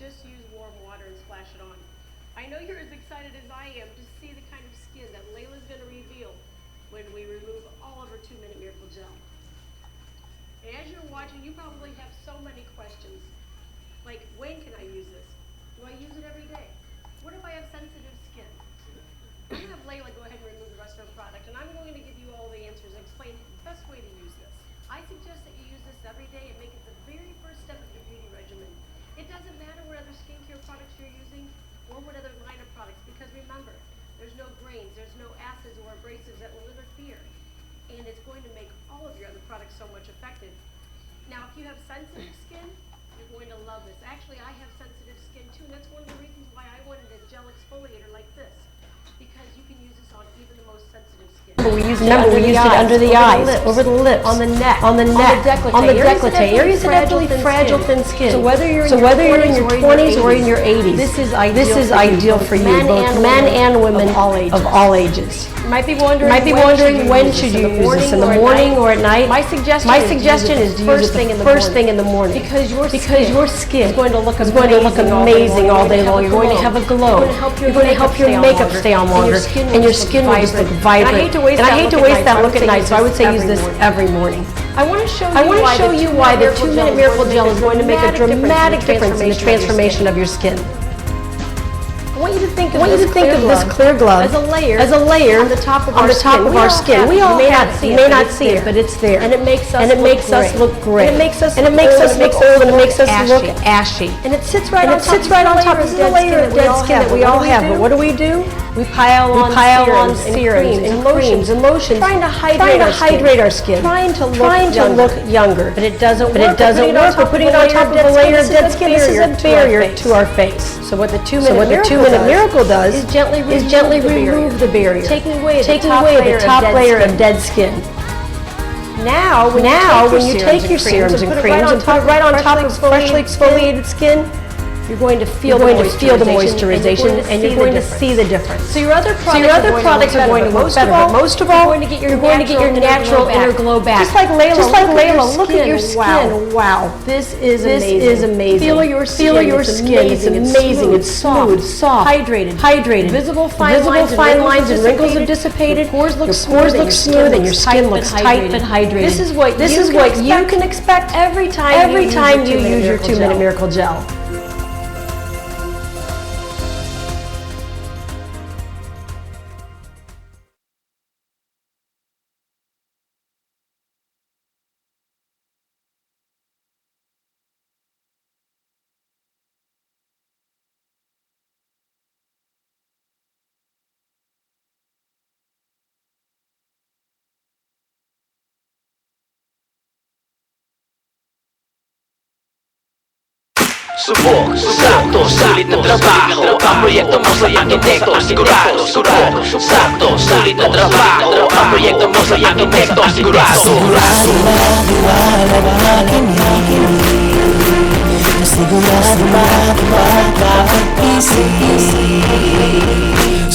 just use warm water and splash it on. I know you're as excited as I am to see the kind of skin that Layla's gonna reveal when we remove all of her two-minute miracle gel. And as you're watching, you probably have so many questions. Like, when can I use this? Do I use it every day? What if I have sensitive skin? I'm gonna have Layla go ahead and remove the rest of her product, and I'm going to give you all the answers and explain the best way to use this. I suggest that you use this every day and make it the very first step of your beauty regimen. It doesn't matter what other skincare products you're using or what other line of products, because remember, there's no grains, there's no acids or abrasives that will interfere. And it's going to make all of your other products so much effective. Now, if you have sensitive skin, you're going to love this. Actually, I have sensitive skin too, and that's one of the reasons why I wanted a gel exfoliator like this. Remember, we used it Remember, under we the used it eyes, under the eyes, over the lips, on the neck, on the neck, on the décolleté. Areas of fragile, fragile, thin skin. So whether you're in your 20s or in your 80s, this is this is ideal for you, both men and women of all ages. Might be wondering, might be wondering when should you use this in the morning or at night. My suggestion, my suggestion is to use it the first thing in the morning because your because your skin is going to look amazing all day long. You're going to have a glow. You're going to help your makeup stay on longer. longer, And your skin and your will skin just will look just look vibrant. And I hate to waste And I that hate to look at waste night, that so I look would at say night, use so I would this say use every this morning. every morning. I want to show you I want to why show the you why the two-minute miracle gel is going to make a dramatic difference in the transformation of your skin. I want you to think I of want you this to think clear of this glove clear glove as a layer as a layer on the top of on our the top skin. of We our all skin. have We it. all may not it. see it, may but not it's see it, there. but it's there. And it makes us and it look makes us gray. look gray. And it makes us and it look makes old us and look look old and it makes us look ashy. ashy. And it sits right and on it top. sits right on top. This of is a dead layer skin of that dead skin that we all have. But what do we do? We pile We on pile serums on and serums creams and and creams lotions and lotions, trying to hydrate trying to our skin. hydrate our skin, Trying to look trying to younger. look younger. But it doesn't work. But work. it doesn't We're putting on work. top We're putting it on top of a dead layer skin. of This is dead a skin. This is barrier a to our barrier face. to our face. So what the two So minute what the miracle two-minute does miracle does is gently remove, is gently the, barrier. remove the barrier, taking away the taking top away layer the top of dead layer skin. of dead skin. Now, when Now, you when you take your serums and creams and put it right on top of freshly exfoliated skin, you're going to feel the going to feel the moisturization, and you're going to see the difference. So your other products, So your other are products are going to look better, but most of all, you're going to get your you're to get your natural inner glow back. Just like Layla, Just like look at your Layla, look at your skin. Wow. This is This amazing. is amazing. Feel your skin. Feel your It's skin. It's amazing. It's smooth, soft, hydrated, hydrated. Visible fine Visible lines and fine wrinkles lines and wrinkles have dissipated. pores look pores and look your skin smooth and your looks skin tight looks tight but hydrated. This is what this you is can what you expect can expect every time every you time use you your use your two-minute miracle miracle gel. Subok, sakto, sulit na trabaho. Ang proyekto mo sa arkitekto Sigurado, sigurado, sakto, sulit na trabaho. Ang proyekto mo sa arkitekto Sigurado, sigurado Sigurado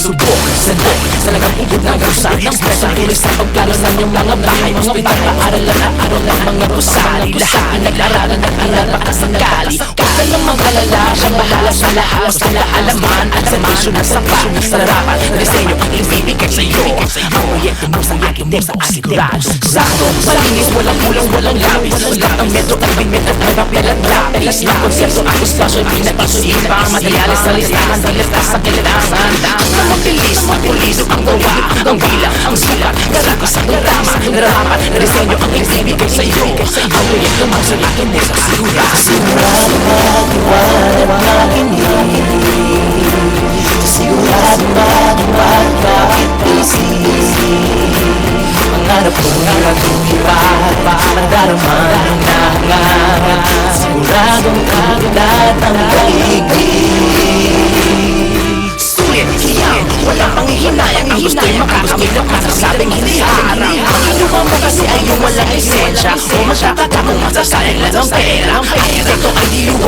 Subok, sandok, talagang ubod na garusan Ng stress ang tuloy sa pagplano sa inyong mga bahay Mga ospital, paaralan at aralan Mga gusali, lahat pinag-aralan At pinataas ang gali Huwag ka nang mag-alala Siya bahala sa lahat Basta kaalaman at servisyo na sapat Sa harapan, na disenyo ang ibibigay sa iyo Ang proyekto mo sa arkitekto Sigurado, sakto, malinis, walang kulang, walang labis Lahat ng metro, albimit at may papel at lapis. Ng konsepto at espasyo ay pinag-isipan Materyales sa listahan, diletas sa kailangan Ang mabilis, mapuliso ang gawa Ang bilang, ang sulat, gratis ang tama Narapat, na disenyo ang ibibigay sa iyo Ang proyekto mo sa arkitekto Sigurado, sigurado Sigurado Pangarap ko na natutupad Parang darama ng nangarap Siguradong agad ang daigdig Sulit, hiyang, walang panghihinayang Ang gusto'y makakamit ng masasabing hindi harang. Ang inuha mo kasi ay yung walang lisensya. O magtataka kung masasayang lang ng pera. Arkitekto ay di luho,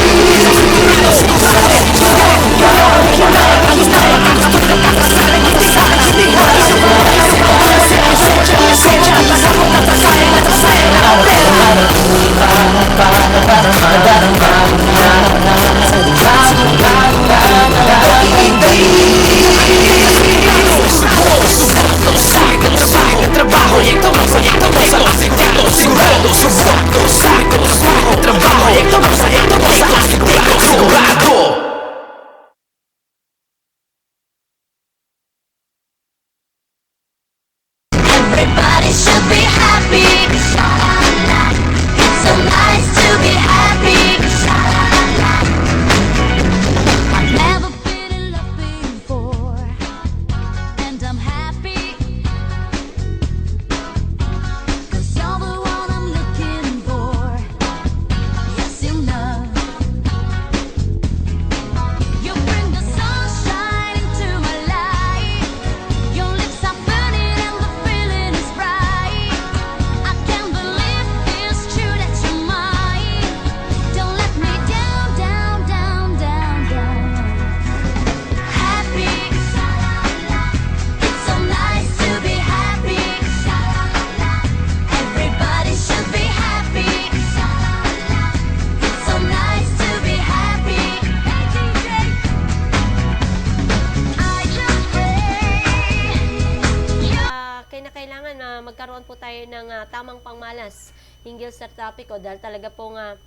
magkaroon po tayo ng ah, tamang pangmalas hinggil sa trapiko dahil talaga pong ah,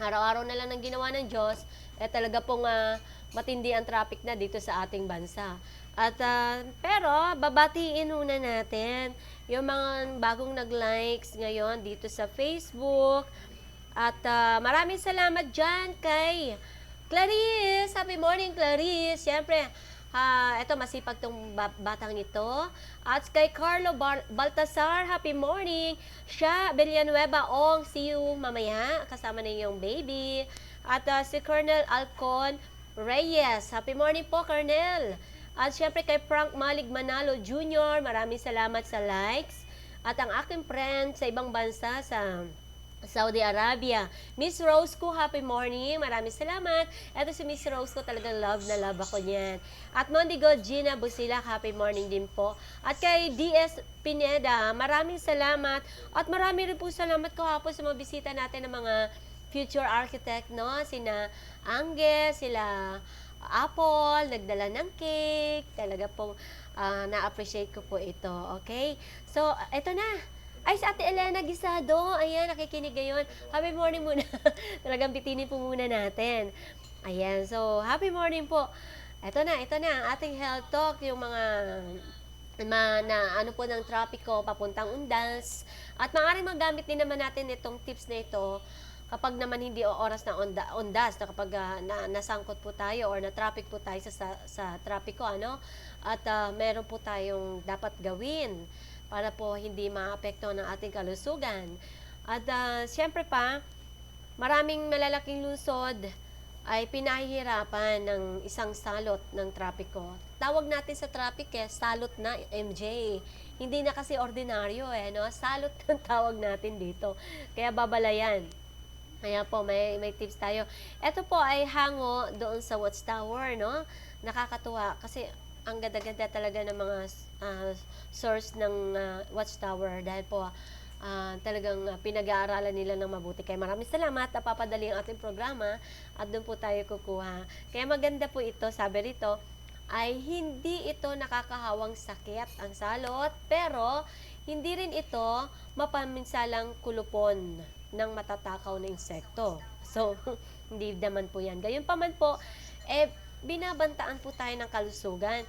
araw-araw na lang ng ginawa ng Diyos, eh talaga pong ah, matindi ang traffic na dito sa ating bansa. At ah, pero babatiin muna natin yung mga bagong nag-likes ngayon dito sa Facebook. At ah, maraming salamat dyan kay Clarice. Happy morning, Clarice. Siyempre, ah, ito masipag tong ba- batang ito. At kay Carlo Bar- Baltasar, happy morning. Siya, Villanueva Ong, see you mamaya. Kasama na yung baby. At ah, si Colonel Alcon Reyes, happy morning po, Colonel. At syempre kay Frank Malig Manalo Jr., maraming salamat sa likes. At ang aking friend sa ibang bansa sa Saudi Arabia. Miss Rose ko, happy morning. Maraming salamat. Ito si Miss Rose ko, talagang love na love ako niyan. At Mondigo Gina Busila, happy morning din po. At kay DS Pineda, maraming salamat. At marami rin po salamat ko hapon sa mga bisita natin ng mga future architect, no? Sina Angge, sila Apple, nagdala ng cake. Talaga pong ah, na-appreciate ko po ito. Okay? So, ito na. Ay, si Ate Elena Gisado. Ayan, nakikinig ngayon. Happy morning muna. Talagang bitinin po muna natin. Ayan, so, happy morning po. Ito na, ito na, ang ating health talk, yung mga ma, na ano po ng trapiko papuntang Undas. At maaaring magamit din naman natin itong tips na ito kapag naman hindi o oras na onda, ondas na kapag ah, na, nasangkot po tayo or na traffic po tayo sa, sa, sa trapiko ano at ah, meron po tayong dapat gawin para po hindi maapektuhan ng ating kalusugan at ah, siyempre pa maraming malalaking lungsod ay pinahihirapan ng isang salot ng trapiko. Tawag natin sa traffic eh, salot na MJ. Hindi na kasi ordinaryo eh, no? Salot ang tawag natin dito. Kaya babalayan. Kaya po, may, may tips tayo. Ito po ay hango doon sa Watchtower, no? Nakakatuwa kasi ang ganda-ganda talaga ng mga ah, source ng ah, Watchtower dahil po ah, talagang ah, pinag-aaralan nila ng mabuti. Kaya maraming salamat, napapadali ang ating programa at doon po tayo kukuha. Kaya maganda po ito, sabi rito, ay hindi ito nakakahawang sakit ang salot, pero hindi rin ito mapaminsalang kulupon ng matatakaw na insekto. So, hindi naman po yan. Gayunpaman po, eh, binabantaan po tayo ng kalusugan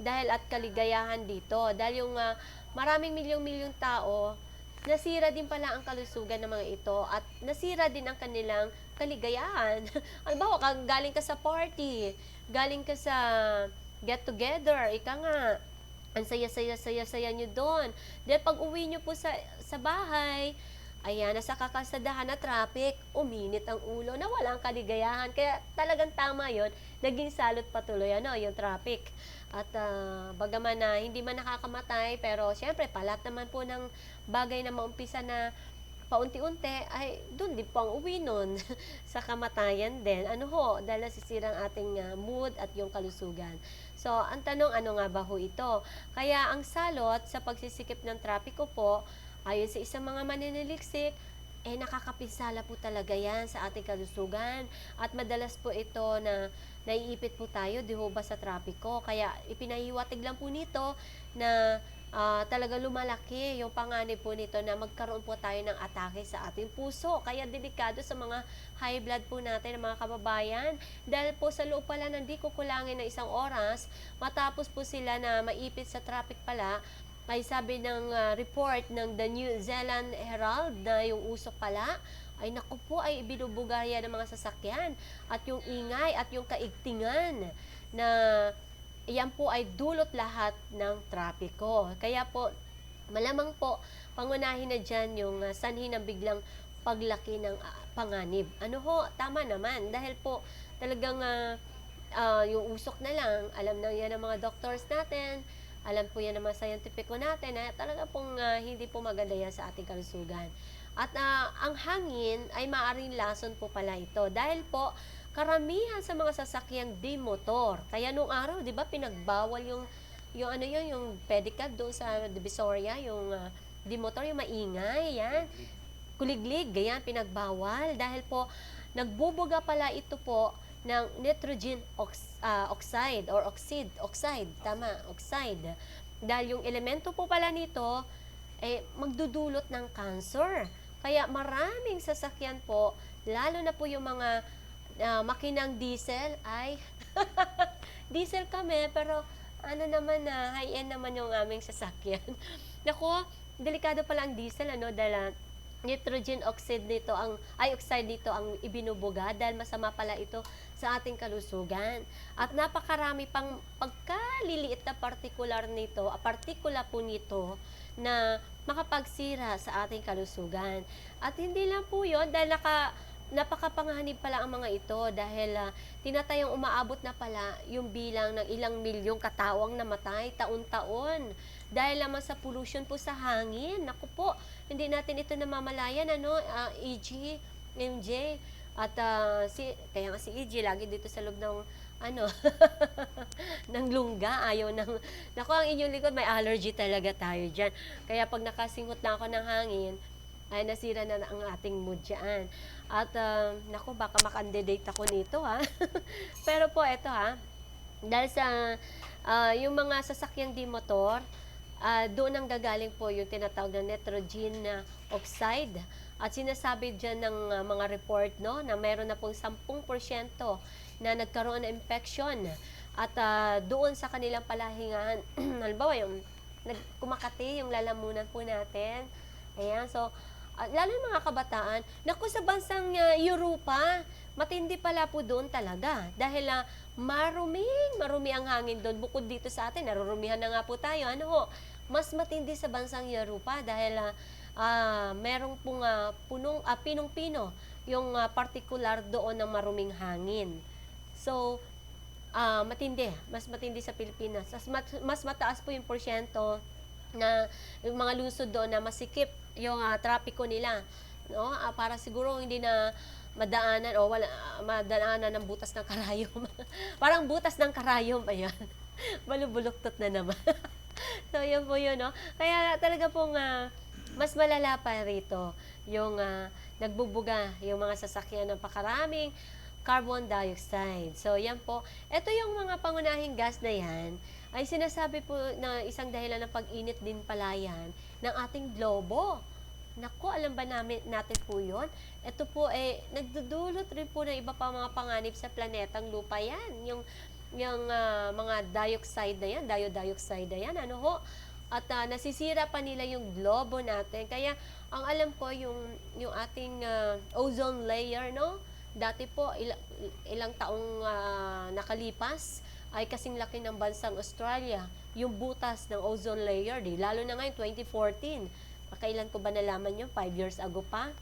dahil at kaligayahan dito. Dahil yung ah, maraming milyong-milyong tao, nasira din pala ang kalusugan ng mga ito at nasira din ang kanilang kaligayahan. Halimbawa, kag- galing ka sa party, galing ka sa get together, ika nga, ang saya-saya-saya-saya nyo doon. Dahil pag uwi nyo po sa, sa bahay, ayan, nasa kakasadahan na traffic, uminit ang ulo, na walang kaligayahan. Kaya talagang tama yon naging salot patuloy, ano, yung traffic. At ah, bagaman na hindi man nakakamatay, pero syempre, palat naman po ng bagay na maumpisa na paunti-unti, ay doon din po ang uwi nun sa kamatayan din. Ano ho, dahil nasisira ang ating ah, mood at yung kalusugan. So, ang tanong, ano nga ba ho ito? Kaya ang salot sa pagsisikip ng trapiko po, ayon sa isang mga maniniliksik, eh nakakapinsala po talaga yan sa ating kalusugan. At madalas po ito na naiipit po tayo, di ba sa trapiko. Kaya ipinahiwatig lang po nito na ah, talaga lumalaki yung panganib po nito na magkaroon po tayo ng atake sa ating puso. Kaya delikado sa mga high blood po natin, mga kababayan. Dahil po sa loob pala ng di kukulangin na isang oras, matapos po sila na maipit sa traffic pala, ay sabi ng ah, report ng The New Zealand Herald na yung usok pala, ay naku po ay binubugarya ng mga sasakyan at yung ingay at yung kaigtingan na yan po ay dulot lahat ng trapiko. Kaya po, malamang po, pangunahin na dyan yung ah, sanhi ng biglang paglaki ng ah, panganib. Ano ho, tama naman. Dahil po, talagang ah, ah, yung usok na lang, alam na yan ng mga doctors natin, alam po yan ng mga scientifico natin na talaga pong ah, hindi po maganda yan sa ating kalusugan. At ah, ang hangin ay maaaring lason po pala ito dahil po karamihan sa mga sasakyang di-motor. Kaya nung araw, 'di ba, pinagbawal yung yung ano yun, yung pedicab doon sa Divisoria, yung ah, di-motor, yung maingay, yan. Kuliglig, ganyan, pinagbawal dahil po nagbubuga pala ito po ng nitrogen ox- ah, oxide or oxide, oxide, tama, oxide. Dahil yung elemento po pala nito, eh, magdudulot ng cancer. Kaya maraming sasakyan po, lalo na po yung mga ah, makinang diesel, ay, diesel kami, pero ano naman na, high-end naman yung aming sasakyan. Nako, delikado pala ang diesel, ano, dahil ah, nitrogen oxide nito ang ay oxide nito ang ibinubuga dahil masama pala ito sa ating kalusugan. At napakarami pang pagkaliliit na partikular nito, a partikula po nito na makapagsira sa ating kalusugan. At hindi lang po 'yon dahil naka napakapanganib pala ang mga ito dahil ah, tinatayang umaabot na pala yung bilang ng ilang milyong katawang namatay taon-taon dahil lamang sa pollution po sa hangin. Naku po, hindi natin ito namamalayan, ano, ah, EG, MJ, at ah, si, kaya nga si EG, lagi dito sa loob ng, ano, ng lungga, ayaw ng, naku, ang inyong likod, may allergy talaga tayo dyan. Kaya pag nakasingot na ako ng hangin, ay nasira na ang ating mood dyan. At, ah, naku, baka makandidate ako nito, ha. Pero po, eto, ha, dahil sa ah, yung mga sasakyang di motor, ah, doon ang gagaling po yung tinatawag na nitrogen oxide. At sinasabi dyan ng ah, mga report no, na meron na pong 10% na nagkaroon ng infection. At ah, doon sa kanilang palahingan, halimbawa yung nag- kumakati, yung lalamunan po natin. Ayan, so ah, lalo yung mga kabataan, naku sa bansang ah, Europa, matindi pala po doon talaga. Dahil ah, maruming, marumi ang hangin doon. Bukod dito sa atin, narurumihan na nga po tayo. Ano ho, mas matindi sa bansang Europa dahil ah, ah, merong pong ah, punong, ah, pinong-pino yung ah, particular doon ng maruming hangin. So, ah, matindi, mas matindi sa Pilipinas. Mas, mas mataas po yung porsyento na yung mga lungsod doon na masikip yung ah, trapiko nila no? Ah, para siguro hindi na madaanan o wala ah, madaanan ng butas ng karayom. Parang butas ng karayom ayan. Balubuluktot na naman. So yun po yun no? Kaya talaga pong ah, mas malala pa rito yung ah, nagbubuga yung mga sasakyan ng pakaraming carbon dioxide. So, yan po. Ito yung mga pangunahing gas na yan ay sinasabi po na isang dahilan ng pag-init din pala yan ng ating globo. Nako, alam ba namin, natin po yun? Ito po, eh, nagdudulot rin po ng iba pa mga panganib sa planetang lupa yan. Yung, yung ah, mga dioxide na yan, diodioxide na yan, ano ho? At ah, nasisira pa nila yung globo natin. Kaya, ang alam ko, yung, yung ating ah, ozone layer, no? Dati po, ila- ilang taong ah, nakalipas, ay kasing laki ng bansang Australia. Yung butas ng ozone layer, di, lalo na ngayon, 2014. Kailan ko ba nalaman yun? Five years ago pa?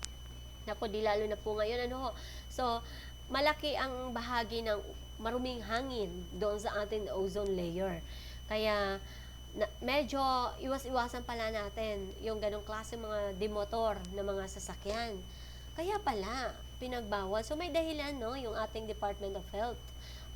Naku, di lalo na po ngayon. Ano? So, malaki ang bahagi ng maruming hangin doon sa ating ozone layer. Kaya, na, medyo iwas-iwasan pala natin yung ganong klase mga demotor na mga sasakyan. Kaya pala, pinagbawal. So may dahilan no, yung ating Department of Health.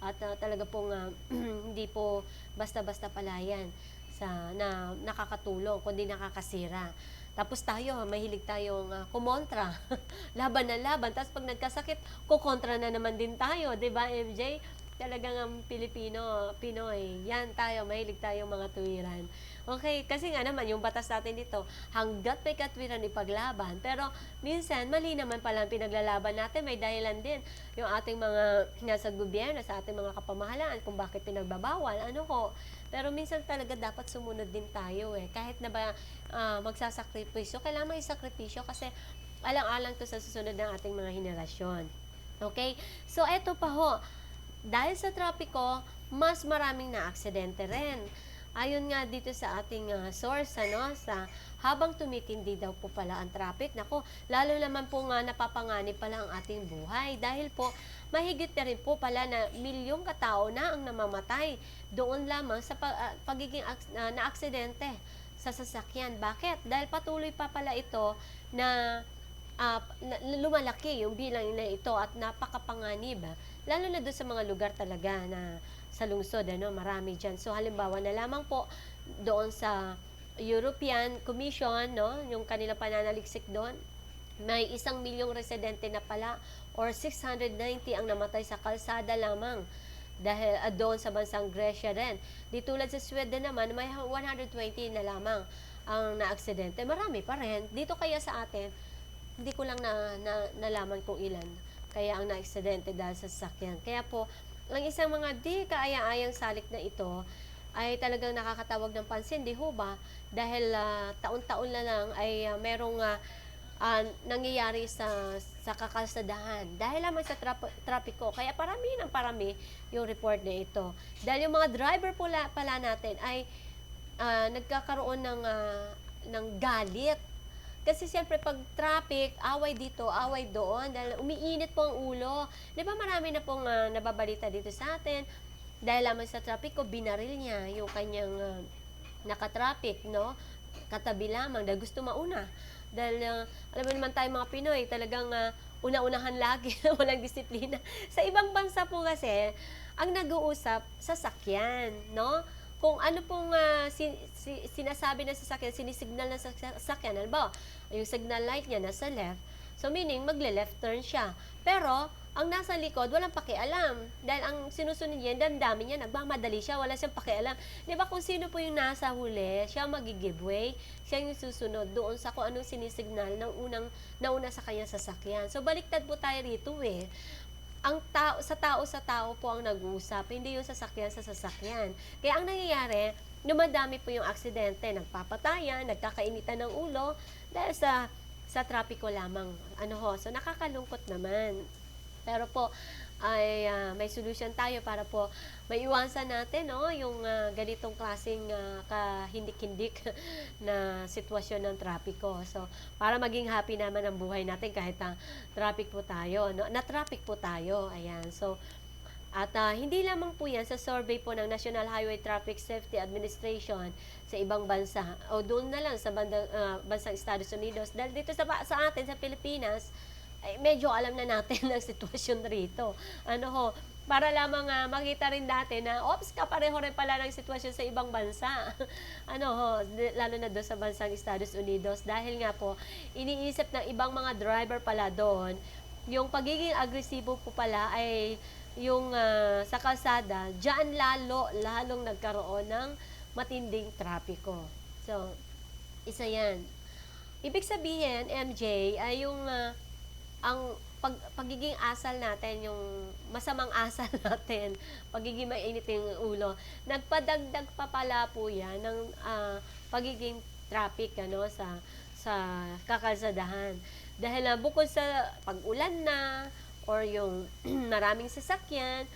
At ah, talaga pong ah, hindi po basta-basta pala yan sa, na nakakatulong, kundi nakakasira. Tapos tayo, mahilig tayong ah, kumontra. laban na laban. Tapos pag nagkasakit, kukontra na naman din tayo. 'di ba MJ? Talagang ang Pilipino, Pinoy, yan tayo, mahilig tayong mga tuwiran. Okay, kasi nga naman, yung batas natin dito, hanggat may katwiran ipaglaban. Pero minsan, mali naman pala ang pinaglalaban natin. May dahilan din yung ating mga nasa gobyerno, sa ating mga kapamahalaan, kung bakit pinagbabawal. Ano ko? Pero minsan talaga dapat sumunod din tayo eh. Kahit na ba ah, magsasakripisyo, kailangan may sakripisyo kasi alang-alang to sa susunod ng ating mga henerasyon. Okay? So, eto pa ho. Dahil sa trapiko, mas maraming na aksidente rin. Ayon nga dito sa ating ah, source, ano, sa habang tumitindi daw po pala ang traffic, nako, lalo naman po nga napapanganib pala ang ating buhay. Dahil po, mahigit na rin po pala na milyong katao na ang namamatay doon lamang sa pa- ah, pagiging aks- ah, na aksidente sa sasakyan. Bakit? Dahil patuloy pa pala ito na na- lumalaki yung bilang na ito at napakapanganib. Lalo na doon sa mga lugar talaga na sa lungsod, ano, marami dyan. So, halimbawa na lamang po doon sa European Commission, no, yung kanilang pananaliksik doon, may isang milyong residente na pala or 690 ang namatay sa kalsada lamang dahil ah, doon sa bansang Grescia rin. Di tulad sa Sweden naman, may 120 na lamang ang naaksidente. Marami pa rin. Dito kaya sa atin, hindi ko lang na, na, nalaman kung ilan kaya ang naaksidente dahil sa sasakyan. Kaya po, ang isang mga di kaaya-ayang salik na ito ay talagang nakakatawag ng pansin, di ho ba? Dahil ah, taon-taon na lang ay ah, merong ah, ah, nangyayari sa sa kakalsadahan dahil lamang sa trap- trapiko. Kaya parami ng parami yung report na ito. Dahil yung mga driver pala, pala natin ay ah, nagkakaroon ng ah, ng galit. Kasi siyempre pag traffic, away dito, away doon, dahil umiinit po ang ulo. Di ba marami na pong ah, nababalita dito sa atin, dahil lamang sa traffic ko, binaril niya yung kanyang ah, nakatraffic, no? Katabi lamang dahil gusto mauna. Dahil, ah, alam mo naman tayo mga Pinoy, talagang ah, una-unahan lagi, walang disiplina. Sa ibang bansa po kasi, ang nag-uusap, sasakyan, no? Kung ano pong ah, si- si- sinasabi ng sasakyan, sinisignal ng sak- sasakyan, halimbawa, yung signal light niya nasa left, so meaning, magle-left turn siya. Pero, ang nasa likod, walang pakialam. Dahil ang sinusunod niya, damdamin niya, nagmamadali siya, wala siyang pakialam. Di ba kung sino po yung nasa huli, siya mag-give way, siya yung susunod doon sa kung anong sinisignal ng unang, nauna sa kanyang sasakyan. So, baliktad po tayo rito eh ang tao sa tao sa tao po ang nag-uusap, hindi yung sasakyan sa sasakyan. Kaya ang nangyayari, dumadami po yung aksidente, nagpapatayan, nagkakainitan ng ulo dahil sa sa trapiko lamang. Ano ho, so nakakalungkot naman. Pero po ay ah, may solution tayo para po maiwasan natin no yung ah, ganitong klaseng ah, kahindik-hindik na sitwasyon ng trapiko. So para maging happy naman ang buhay natin kahit na traffic po tayo, no? Na traffic po tayo. Ayan. So at ah, hindi lamang po yan sa survey po ng National Highway Traffic Safety Administration sa ibang bansa o doon na lang sa bandang, ah, bansang Estados Unidos. Dahil dito sa, sa atin, sa Pilipinas, ay medyo alam na natin ang sitwasyon rito. Ano ho, para lamang ah, makita rin natin na, ops, kapareho rin pala ng sitwasyon sa ibang bansa. ano ho, lalo na doon sa bansang Estados Unidos. Dahil nga po, iniisip ng ibang mga driver pala doon, yung pagiging agresibo po pala ay yung ah, sa kalsada, diyan lalo, lalong nagkaroon ng matinding trapiko. So, isa yan. Ibig sabihin, MJ, ay yung ah, ang pag, pagiging asal natin, yung masamang asal natin, pagiging mainit yung ulo, nagpadagdag pa pala po yan ng ah, pagiging traffic ano, sa, sa kakalsadahan. Dahil ah, bukod sa pag-ulan na, or yung maraming sasakyan,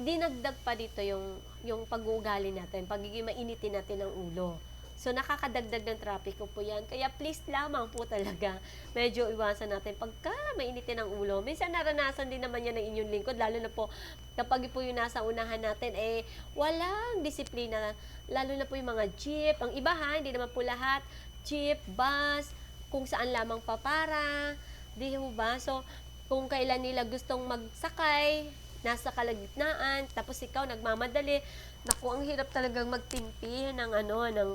dinagdag pa dito yung, yung pag-uugali natin, pagiging mainitin natin ng ulo. So, nakakadagdag ng trapiko po yan. Kaya please lamang po talaga, medyo iwasan natin pagka mainitin ang ulo. Minsan naranasan din naman yan ng inyong lingkod, lalo na po kapag po yung nasa unahan natin, eh, walang disiplina. Lalo na po yung mga jeep. Ang iba ha, hindi naman po lahat. Jeep, bus, kung saan lamang papara. Di ba? So, kung kailan nila gustong magsakay, nasa kalagitnaan, tapos ikaw nagmamadali, naku, ang hirap talagang magtimpi ng ano, ng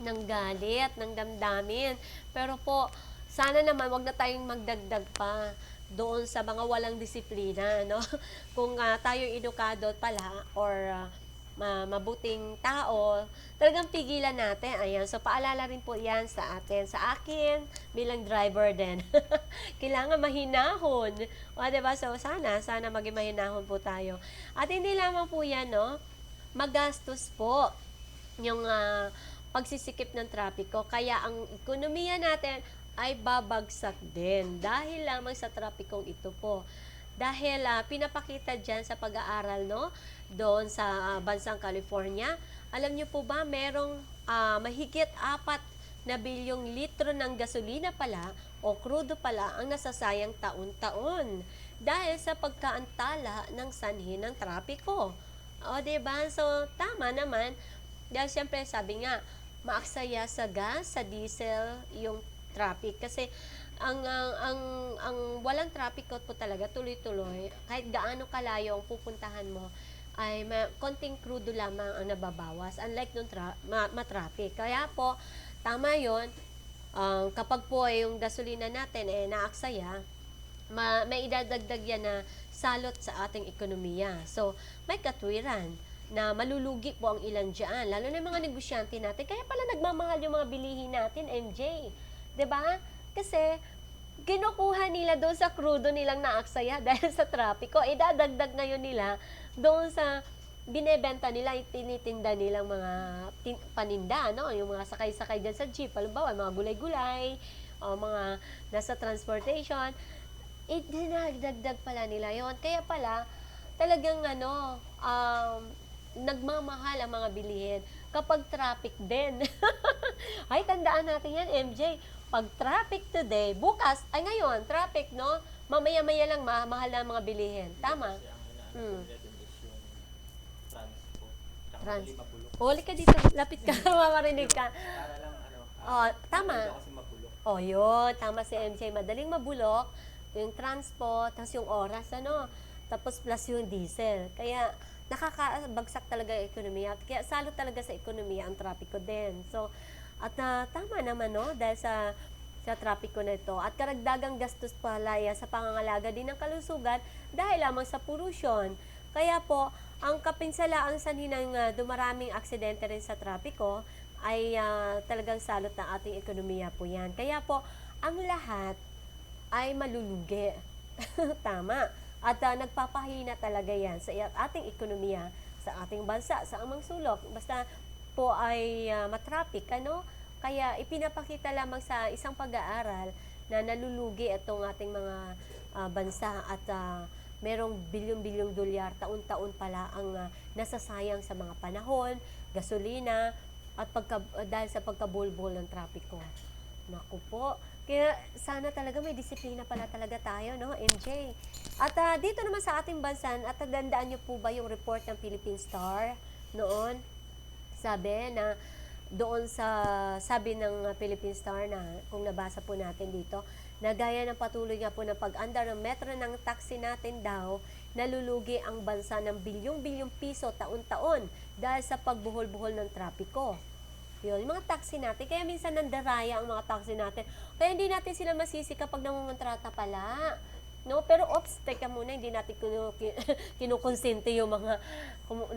ng galit, ng damdamin. Pero po, sana naman wag na tayong magdagdag pa doon sa mga walang disiplina, no? Kung ah, tayo edukado pala or ma- mabuting tao, talagang pigilan natin. Ayan, so paalala rin po yan sa atin. Sa akin, bilang driver din. Kailangan mahinahon. O, diba? So, sana, sana maging mahinahon po tayo. At hindi lamang po yan, no? Magastos po yung ah, pagsisikip ng trapiko. Kaya ang ekonomiya natin ay babagsak din dahil lamang sa trapikong ito po. Dahil ah, pinapakita dyan sa pag-aaral no, doon sa ah, bansang California, alam niyo po ba merong ah, mahigit apat na bilyong litro ng gasolina pala o krudo pala ang nasasayang taon-taon dahil sa pagkaantala ng sanhi ng trapiko. O, diba? So, tama naman. Dahil siyempre, sabi nga, maaksaya sa gas, sa diesel, yung traffic. Kasi, ang, ang, ang, ang walang traffic po talaga, tuloy-tuloy, kahit gaano kalayo ang pupuntahan mo, ay ma- konting krudo lamang ang nababawas. Unlike nung tra- ma- ma-traffic. Kaya po, tama yon kapag po ay yung gasolina natin eh naaksaya, ma, may idadagdag yan na salot sa ating ekonomiya. So, may katwiran na malulugi po ang ilan dyan, lalo na yung mga negosyante natin. Kaya pala nagmamahal yung mga bilihin natin, MJ. ba? Kasi, kinukuha nila doon sa krudo nilang naaksaya dahil sa trapiko. Idadagdag ngayon nila doon sa binebenta nila, tinitinda nilang mga paninda, no? Yung mga sakay-sakay dyan sa jeep, halimbawa, mga gulay-gulay, o mga nasa transportation, idinagdagdag pala nila yon Kaya pala, talagang ano, um, nagmamahal ang mga bilihin kapag traffic din. ay, tandaan natin yan, MJ. Pag traffic today, bukas, ay ngayon, traffic, no? Mamaya-maya lang, ma- mahal na ang mga bilihin. Tama? Hmm. Tsaka Trans-. Huli ka dito, lapit ka, mamarinig ka. Ano. Oh, tama. Oh, yun. Tama si MJ. Madaling mabulok. Yung transport, tapos yung oras, ano. Tapos plus yung diesel. Kaya, nakakabagsak talaga ang ekonomiya. Kaya salo talaga sa ekonomiya ang trapiko din. So, at na tama naman, no? Dahil sa sa trapiko na ito. At karagdagang gastos pala yan sa pangangalaga din ng kalusugan dahil lamang sa pollution. Kaya po, ang kapinsalaang sanhi ng ah, dumaraming aksidente rin sa trapiko ay ah, talagang salot ng ating ekonomiya po yan. Kaya po, ang lahat ay malulugi. Tama. At ah, nagpapahina talaga yan sa ating ekonomiya, sa ating bansa, sa amang sulok. Basta po ay ah, matraffic, ano? Kaya ipinapakita lamang sa isang pag-aaral na nalulugi itong ating mga ah, bansa at ah, merong bilyong-bilyong dolyar taon-taon pala ang ah, nasasayang sa mga panahon, gasolina, at pagka, dahil sa pagkabulbol ng trapiko. Naku po. Kaya sana talaga may disiplina pala talaga tayo, no, MJ? At ah, dito naman sa ating bansa, at tandaan niyo po ba yung report ng Philippine Star noon? Sabi na doon sa sabi ng uh, Philippine Star na kung nabasa po natin dito na gaya ng patuloy nga po ng pag-andar ng metro ng taxi natin daw nalulugi ang bansa ng bilyong-bilyong piso taon-taon dahil sa pagbuhol-buhol ng trapiko. Yun, yung mga taxi natin. Kaya minsan nandaraya ang mga taxi natin. Kaya hindi natin sila masisi kapag nangungontrata pala. No, pero ops, teka muna, hindi natin kinu, ki- kinukonsente yung mga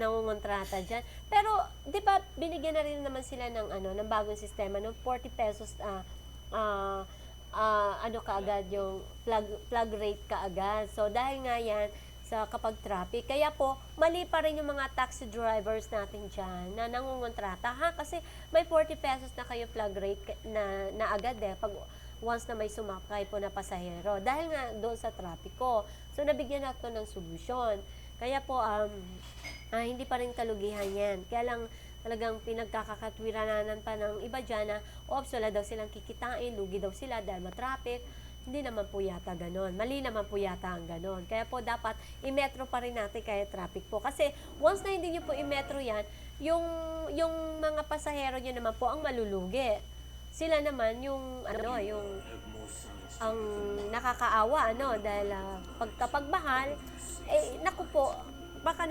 nangungontrata dyan. Pero, di ba, binigyan na rin naman sila ng, ano, ng bagong sistema, ng 40 pesos, ah, ah, ah, ano kaagad yung plug, plug rate kaagad. So, dahil nga yan, sa kapag traffic. Kaya po, mali pa rin yung mga taxi drivers natin dyan na nangungontrata. Ha? Kasi may 40 pesos na kayo plug rate na, na agad eh. Pag once na may sumakay po na pasahero. Dahil nga doon sa trapiko. So, nabigyan natin ng solusyon. Kaya po, um, ah, hindi pa rin kalugihan yan. Kaya lang, talagang pinagkakakatwiranan pa ng iba dyan na, ops, wala daw silang kikitain, lugi daw sila dahil matraffic. Hindi naman po yata ganon. Mali naman po yata ang ganon. Kaya po dapat i-metro pa rin natin kaya traffic po. Kasi once na hindi nyo po i-metro yan, yung, yung mga pasahero nyo naman po ang malulugi. Sila naman yung, ano, yung ang nakakaawa, ano, dahil uh, pagkapagmahal, eh, naku po, baka